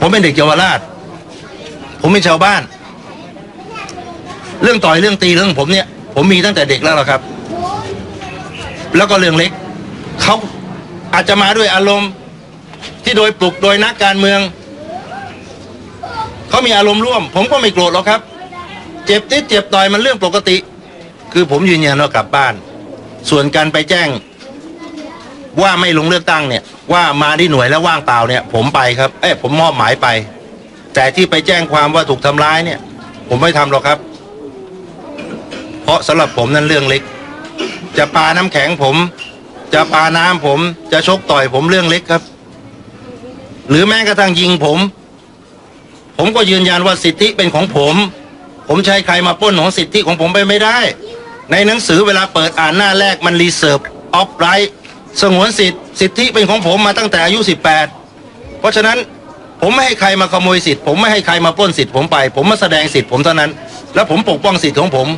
ผมเป็นเด็กเยาวราช ผมเป็นชาวบ้าน เรื่องต่อยเรื่องตีเรื่องผมเนี่ย ผมมีตั้งแต่เด็กแล้วล่ะครับ แล้วก็เรื่องเล็ก เขาอาจจะมาด้วยอารมณ์ที่โดยปลุกโดยนักการเมือง เขามีอารมณ์ร่วม ผมก็ไม่โกรธหรอกครับ เจ็บติดเจ็บต่อยมันเรื่องปกติ คือผมยืนยันว่ากลับบ้าน ส่วนการไปแจ้ง ว่าไม่ลงเลือกตั้งเนี่ยว่ามาที่หน่วยแล้วว่างเปล่าเนี่ย ผมไปครับเอ้ยผมมอบหมายไป แต่ที่ไปแจ้งความว่าถูกทำร้ายเนี่ย ผมไม่ทำหรอกครับ เพราะสำหรับผมนั้นเรื่องเล็ก จะปาน้ำแข็งผม จะปาน้ำผมจะชกต่อยผมเรื่องเล็กครับ หรือแม้กระทั่งยิงผม ผมก็ยืนยันว่าสิทธิเป็นของผม ผมใช้ใครมาป้นของสิทธิของผมไปไม่ได้ ในหนังสือเวลาเปิดอ่านหน้าแรกมันรีเซิร์ฟออฟไรท์ สงวนสิทธิ์สิทธิเป็นของผมมาตั้งแต่อายุ 18 เพราะฉะนั้นผมไม่ให้ใครมาขโมยสิทธิ์ผมไม่ให้ใครมาปล้นสิทธิ์ผมไป ผมมาแสดงสิทธิ์ผมเท่านั้น แล้วผมปกป้องสิทธิ์ของผม